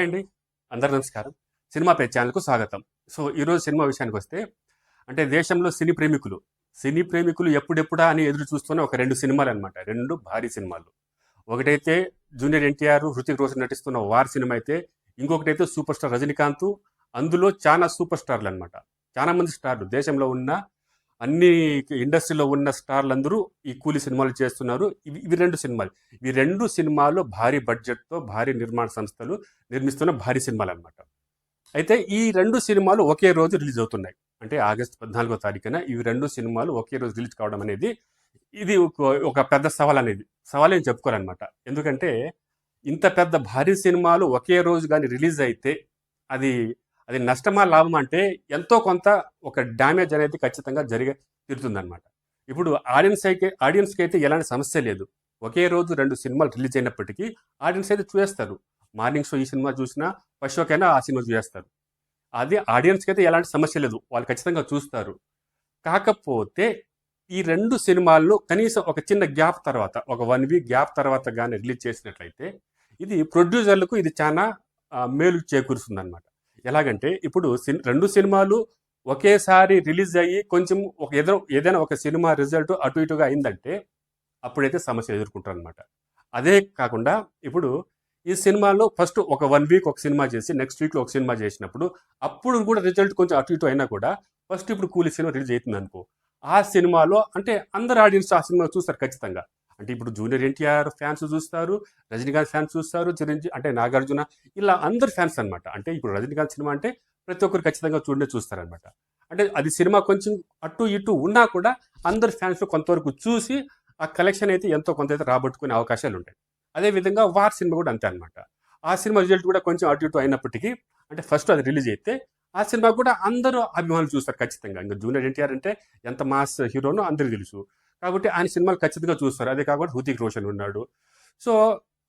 Hi అండి. అందరు నమస్కారం. సినిమా పే ఛానల్కు స్వాగతం. సో ఈరోజు సినిమా విషయానికి వస్తే అంటే దేశంలో సినీ ప్రేమికులు సినీ ప్రేమికులు ఎప్పుడెప్పుడా అని ఎదురు చూస్తున్న ఒక రెండు సినిమాలు అనమాట రెండు భారీ సినిమాలు. ఒకటైతే జూనియర్ ఎన్టీఆర్ హృతిక్ రోషన్ నటిస్తున్న వార్ సినిమా అయితే ఇంకొకటైతే సూపర్ స్టార్ రజనీకాంత్. అందులో చాలా సూపర్ స్టార్లు అనమాట చాలా మంది స్టార్లు. దేశంలో ఉన్న అన్ని ఇండస్ట్రీలో ఉన్న స్టార్లు అందరూ ఈ కూలీ సినిమాలు చేస్తున్నారు. ఇవి ఇవి రెండు సినిమాలు. ఇవి రెండు సినిమాలు భారీ బడ్జెట్తో భారీ నిర్మాణ సంస్థలు నిర్మిస్తున్న భారీ సినిమాలు అనమాట అయితే ఈ రెండు సినిమాలు ఒకే రోజు రిలీజ్ అవుతున్నాయి. అంటే ఆగస్ట్ పద్నాలుగో తారీఖున ఇవి రెండు సినిమాలు ఒకే రోజు రిలీజ్ కావడం అనేది ఇది ఒక- ఒక పెద్ద సవాల్ అనేది. సవాల్ ఏం చెప్పుకోవాలన్నమాట ఎందుకంటే ఇంత పెద్ద భారీ సినిమాలు ఒకే రోజు కానీ రిలీజ్ అయితే అది అది నష్టమా లాభం అంటే ఎంతో కొంత ఒక డ్యామేజ్ అనేది ఖచ్చితంగా జరిగే తీరుతుందనమాట ఇప్పుడు ఆడియన్స్ అయితే ఆడియన్స్కి అయితే ఎలాంటి సమస్య లేదు. ఒకే రోజు రెండు సినిమాలు రిలీజ్ అయినప్పటికీ ఆడియన్స్ అయితే చూసేస్తారు మార్నింగ్ షో ఈ సినిమా చూసినా ఫస్ట్ షోకైనా ఆ సినిమా చూసేస్తారు అది ఆడియన్స్కి అయితే ఎలాంటి సమస్య లేదు. వాళ్ళు ఖచ్చితంగా చూస్తారు. కాకపోతే ఈ రెండు సినిమాల్లో కనీసం ఒక చిన్న గ్యాప్ తర్వాత ఒక వన్ వీక్ గ్యాప్ తర్వాత కానీ రిలీజ్ చేసినట్లయితే ఇది ప్రొడ్యూసర్లకు ఇది చాలా మేలు చేకూరుస్తుంది అనమాట ఎలాగంటే ఇప్పుడు సిన్- రెండు సినిమాలు ఒకేసారి రిలీజ్ అయ్యి కొంచెం ఒక ఏదో ఏదైనా ఒక సినిమా రిజల్ట్ అటు ఇటుగా అయిందంటే అప్పుడైతే సమస్య ఎదుర్కొంటారు అనమాట అదే కాకుండా ఇప్పుడు ఈ సినిమాలో ఫస్ట్ ఒక వన్ వీక్ ఒక సినిమా చేసి నెక్స్ట్ వీక్లో ఒక సినిమా చేసినప్పుడు అప్పుడు కూడా రిజల్ట్ కొంచెం అటు ఇటు అయినా కూడా ఫస్ట్ ఇప్పుడు కూలీ సినిమా రిలీజ్ అవుతుంది అనుకో ఆ సినిమాలో అంటే అందరు ఆడియన్స్ ఆ సినిమా చూస్తారు ఖచ్చితంగా. అంటే ఇప్పుడు జూనియర్ ఎన్టీఆర్ ఫ్యాన్స్ చూస్తారు రజనీకాంత్ ఫ్యాన్స్ చూస్తారు చిరంజీవి అంటే నాగార్జున ఇలా అందరు ఫ్యాన్స్ అనమాట అంటే ఇప్పుడు రజనీకాంత్ సినిమా అంటే ప్రతి ఒక్కరు ఖచ్చితంగా చూడనే చూస్తారనమాట అంటే అది సినిమా కొంచెం అటు ఇటు ఉన్నా కూడా అందరు ఫ్యాన్స్ కొంతవరకు చూసి ఆ కలెక్షన్ అయితే ఎంతో కొంత అయితే రాబట్టుకునే అవకాశాలు ఉంటాయి. అదేవిధంగా వార్ సినిమా కూడా అంతే అనమాట ఆ సినిమా రిజల్ట్ కూడా కొంచెం అటు ఇటు అయినప్పటికీ అంటే ఫస్ట్ అది రిలీజ్ అయితే ఆ సినిమా కూడా అందరూ అభిమానులు చూస్తారు ఖచ్చితంగా. ఇంకా జూనియర్ ఎన్టీఆర్ అంటే ఎంత మాస్ హీరోనో అందరికీ తెలుసు. కాబట్టి ఆయన సినిమాలు ఖచ్చితంగా చూస్తారు. అదే కాకుండా హృతిక్ రోషన్ ఉన్నాడు. సో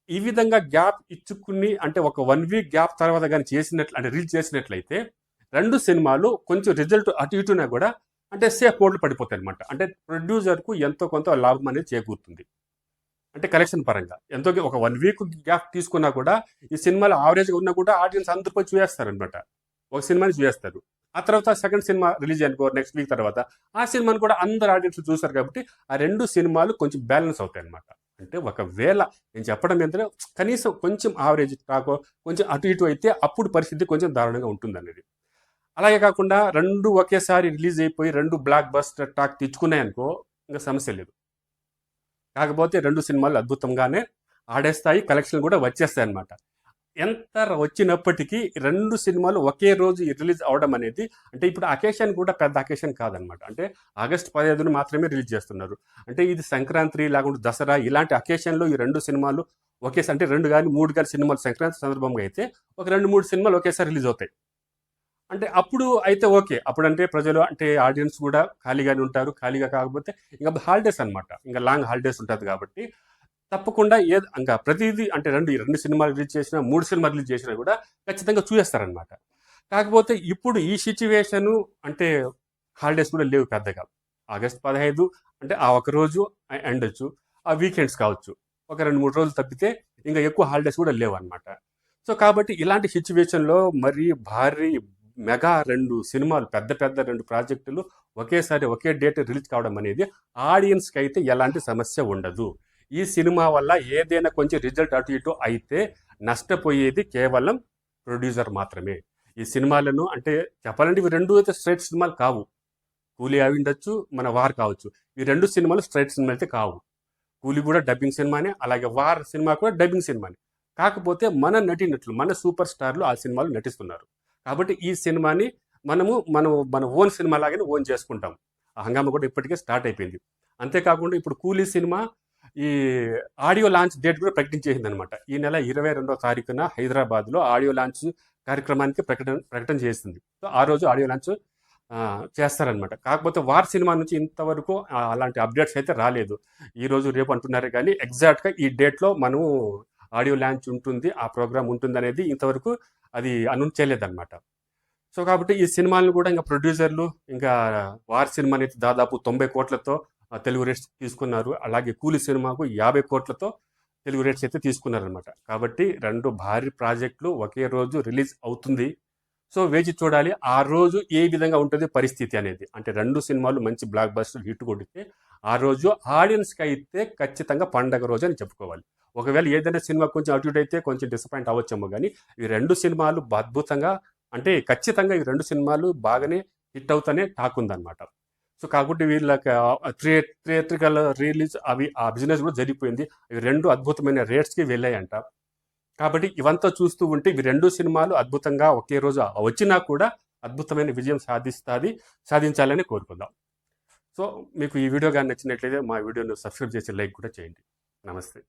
ఈ విధంగా గ్యాప్ ఇచ్చుకుని అంటే ఒక వన్ వీక్ గ్యాప్ తర్వాత కానీ చేసినట్లు అంటే రిలీజ్ చేసినట్లయితే రెండు సినిమాలు కొంచెం రిజల్ట్ అటు ఇటునా కూడా అంటే సేఫ్ మోడ్లు పడిపోతాయి అనమాట అంటే ప్రొడ్యూసర్కు ఎంతో కొంత లాభం అనేది చేకూరుతుంది. అంటే కలెక్షన్ పరంగా. ఎంతో ఒక వన్ వీక్ గ్యాప్ తీసుకున్నా కూడా ఈ సినిమాలు ఆవరేజ్గా ఉన్నా కూడా ఆడియన్స్ అందరిపై చూసేస్తారు చూసేస్తారనమాట ఒక సినిమాని చూసేస్తారు. ఆ తర్వాత సెకండ్ సినిమా రిలీజ్ అనుకో నెక్స్ట్ వీక్ తర్వాత ఆ సినిమాని కూడా అందరు ఆడియన్స్ చూశారు కాబట్టి ఆ రెండు సినిమాలు కొంచెం బ్యాలెన్స్ అవుతాయి అనమాట అంటే ఒకవేళ నేను చెప్పడం ఏంటంటే కనీసం కొంచెం ఆవరేజ్ టాకో కొంచెం అటు ఇటు అయితే అప్పుడు పరిస్థితి కొంచెం దారుణంగా ఉంటుంది అనేది అలాగే కాకుండా రెండు ఒకేసారి రిలీజ్ అయిపోయి రెండు బ్లాక్ బస్టర్ టాక్ తెచ్చుకున్నాయి అనుకో ఇంకా సమస్య లేదు. కాకపోతే రెండు సినిమాలు అద్భుతంగానే ఆడేస్తాయి కలెక్షన్ కూడా వచ్చేస్తాయి అనమాట ఎంత వచ్చినప్పటికీ రెండు సినిమాలు ఒకే రోజు రిలీజ్ అవడం అనేది అంటే ఇప్పుడు అకేషన్ కూడా పెద్ద అకేషన్ కాదనమాట. అంటే ఆగస్ట్ పదిహేదున మాత్రమే రిలీజ్ చేస్తున్నారు. అంటే ఇది సంక్రాంతి లేకుండా దసరా ఇలాంటి అకేషన్లో ఈ రెండు సినిమాలు ఒకేసారి అంటే రెండు కానీ మూడు కానీ సినిమాలు సంక్రాంతి సందర్భంగా అయితే ఒక రెండు మూడు సినిమాలు ఒకేసారి రిలీజ్ అవుతాయి. అంటే అప్పుడు అయితే ఓకే. అప్పుడు అంటే ప్రజలు అంటే ఆడియన్స్ కూడా ఖాళీగానే ఉంటారు. ఖాళీగా కాకపోతే ఇంకా హాలిడేస్ అనమాట ఇంకా లాంగ్ హాలిడేస్ ఉంటుంది కాబట్టి తప్పకుండా ఏ ఇంకా ప్రతిదీ అంటే రెండు రెండు సినిమాలు రిలీజ్ చేసినా మూడు సినిమాలు రిలీజ్ చేసినా కూడా ఖచ్చితంగా చూసేస్తారనమాట కాకపోతే ఇప్పుడు ఈ సిచ్యువేషను అంటే హాలిడేస్ కూడా లేవు పెద్దగా. ఆగస్ట్ పదహైదు అంటే ఆ ఒక రోజు ఎండొచ్చు ఆ వీకెండ్స్ కావచ్చు. ఒక రెండు మూడు రోజులు తప్పితే ఇంకా ఎక్కువ హాలిడేస్ కూడా లేవు అనమాట సో కాబట్టి ఇలాంటి సిచ్యువేషన్లో మరి భారీ మెగా రెండు సినిమాలు పెద్ద పెద్ద రెండు ప్రాజెక్టులు ఒకేసారి ఒకే డేట్ రిలీజ్ కావడం అనేది ఆడియన్స్కి అయితే ఎలాంటి సమస్య ఉండదు. ఈ సినిమా వల్ల ఏదైనా కొంచెం రిజల్ట్ అటు ఇటు అయితే నష్టపోయేది కేవలం ప్రొడ్యూసర్ మాత్రమే. ఈ సినిమాలను అంటే చెప్పాలంటే ఇవి రెండు అయితే స్ట్రైట్ సినిమాలు కావు. కూలీ అవి ఉండొచ్చు మన వార్ కావచ్చు. ఈ రెండు సినిమాలు స్ట్రైట్ సినిమాలు అయితే కావు. కూలీ కూడా డబ్బింగ్ సినిమానే అలాగే వార్ సినిమా కూడా డబ్బింగ్ సినిమానే. కాకపోతే మన నటినట్లు మన సూపర్ స్టార్లు ఆ సినిమాలు నటిస్తున్నారు. కాబట్టి ఈ సినిమాని మనము మనం మన ఓన్ సినిమా లాగానే ఓన్ చేసుకుంటాం. ఆ హంగామా కూడా ఇప్పటికే స్టార్ట్ అయిపోయింది. అంతేకాకుండా ఇప్పుడు కూలీ సినిమా ఈ ఆడియో లాంచ్ డేట్ కూడా ప్రకటించేసింది అనమాట ఈ నెల ఇరవై రెండవ తారీఖున హైదరాబాద్లో ఆడియో లాంచ్ కార్యక్రమానికి ప్రకటన ప్రకటన చేసింది. సో ఆ రోజు ఆడియో లాంచ్ చేస్తారనమాట కాకపోతే వార్ సినిమా నుంచి ఇంతవరకు అలాంటి అప్డేట్స్ అయితే రాలేదు. ఈ రోజు రేపు అంటున్నారు కానీ ఎగ్జాక్ట్గా ఈ డేట్లో మనము ఆడియో లాంచ్ ఉంటుంది ఆ ప్రోగ్రామ్ ఉంటుంది అనేది ఇంతవరకు అది అనౌన్స్ చేయలేదన్నమాట. సో కాబట్టి ఈ సినిమాలను కూడా ఇంకా ప్రొడ్యూసర్లు ఇంకా వార్ సినిమా అనేది దాదాపు తొంభై కోట్లతో తెలుగు రేట్స్ తీసుకున్నారు. అలాగే కూలి సినిమాకు యాభై కోట్లతో తెలుగు రేట్స్ అయితే తీసుకున్నారనమాట కాబట్టి రెండు భారీ ప్రాజెక్టులు ఒకే రోజు రిలీజ్ అవుతుంది. సో వేచి చూడాలి ఆ రోజు ఏ విధంగా ఉంటుంది పరిస్థితి అనేది. అంటే రెండు సినిమాలు మంచి బ్లాక్ బస్టర్ హిట్ కొడితే ఆ రోజు ఆడియన్స్కి అయితే ఖచ్చితంగా పండగ రోజు అని చెప్పుకోవాలి. ఒకవేళ ఏదైనా సినిమా కొంచెం అటు ఇటు అయితే కొంచెం డిసప్పాయింట్ అవ్వచ్చేమో కానీ ఈ రెండు సినిమాలు అద్భుతంగా అంటే ఖచ్చితంగా ఈ రెండు సినిమాలు బాగానే హిట్ అవుతానే టాక్ ఉందన్నమాట. సో కాబట్టి వీళ్ళకి థియేట్రికల్ రిలీజ్ అవి ఆ బిజినెస్ కూడా జరిగిపోయింది. ఇవి రెండు అద్భుతమైన రేట్స్కి వెళ్ళాయంట. కాబట్టి ఇవంతా చూస్తూ ఉంటే ఇవి రెండు సినిమాలు అద్భుతంగా ఒకే రోజు వచ్చినా కూడా అద్భుతమైన విజయం సాధిస్తుంది సాధించాలని కోరుకుందాం. సో మీకు ఈ వీడియో కానీ నచ్చినట్లయితే మా వీడియోను సబ్స్క్రైబ్ చేసి లైక్ కూడా చేయండి. నమస్తే.